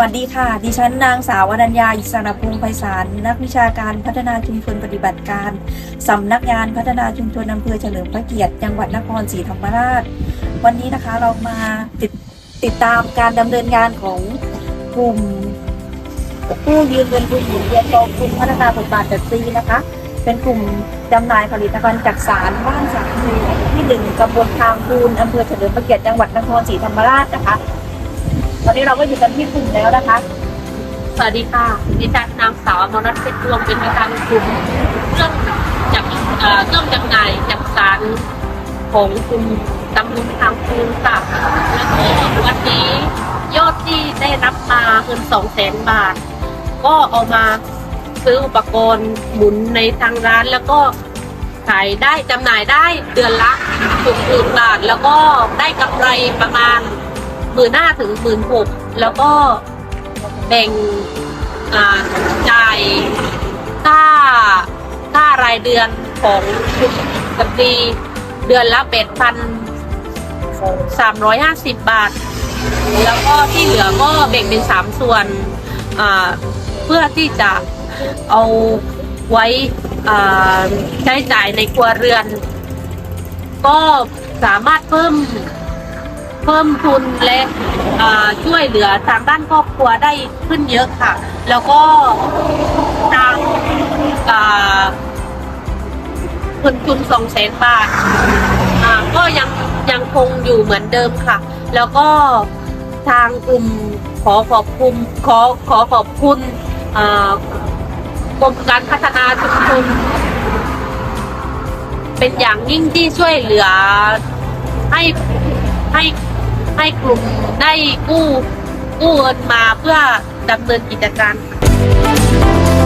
วัสดีค่ะ ดิฉันนางสาววรัญญาอิสระพงศ์ไพศาล นักวิชาการพัฒนาชุมชนปฏิบัติการ สำนักงานพัฒนาชุมชนอำเภอเฉลิมพระเกียรติ จังหวัดนครศรีธรรมราช วันนี้นะคะเรามาติดติดตามการดำเนินงานของกลุ่มผู้ยืนเป็นกลุ่มหมุนเวียนกองทุนพัฒนาบทบาทจัดซีนะคะ เป็นกลุ่มจำหน่ายผลิตภัณฑ์จักสารบ้านสามมูที่หนึ่งตำบลทางคูนอำเภอเฉลิมพระเกียรติ จังหวัดนครศรีธรรมราชนะคะ อนนี้เราก็อยู่กันที่กลุ่มแล้วนะคะ สวัสดีค่ะดิฉันนางสาวมรัตเพชรดวงเป็นประธานกลุ่มเครื่องจักเครื่องจำหน่ายจักสารของกลุ่มตำบลทางคูนค่ะแล้วก็วันนี้ยอดที่ได้รับมาเงินสองแสนบาท ก็เอามาซื้ออุปกรณ์หมุนในทางร้านแล้วก็ขายได้จำหน่ายได้เดือนละหกหมื่นบาท แล้วก็ได้กำไรประมาณ มื่นห้าถึงหมื่นหกแล้วก็แบ่งอ่าจ่ายค่าค่ารายเดือนของคุณสตรีเดือนละเป็ดพันสามร้อยห้าสิบบาท แล้วก็ที่เหลือก็แบ่งเป็นสามส่วนอ่าเพื่อที่จะเอาไว้อ่าใช้จ่ายในครัวเรือน ก็สามารถเพิ่ม พิ่มทุนและช่วยเหลือทางด้านครอบครัวได้ขึ้นเยอะค่ะ แล้วก็ทางอ่าเงินทุนสองแสนบาทก็ยังยังคงอยู่เหมือนเดิมค่ะ แล้วก็ทางกลุ่มขอขอบคุณขอขอขอบคุณกรมการพัฒนาชุมชนเป็นอย่างยิ่งที่ช่วยเหลือให้ให้ ให้กลุ่มได้กู้กู้เงินมาเพื่อดำเนินกิจการค่ะ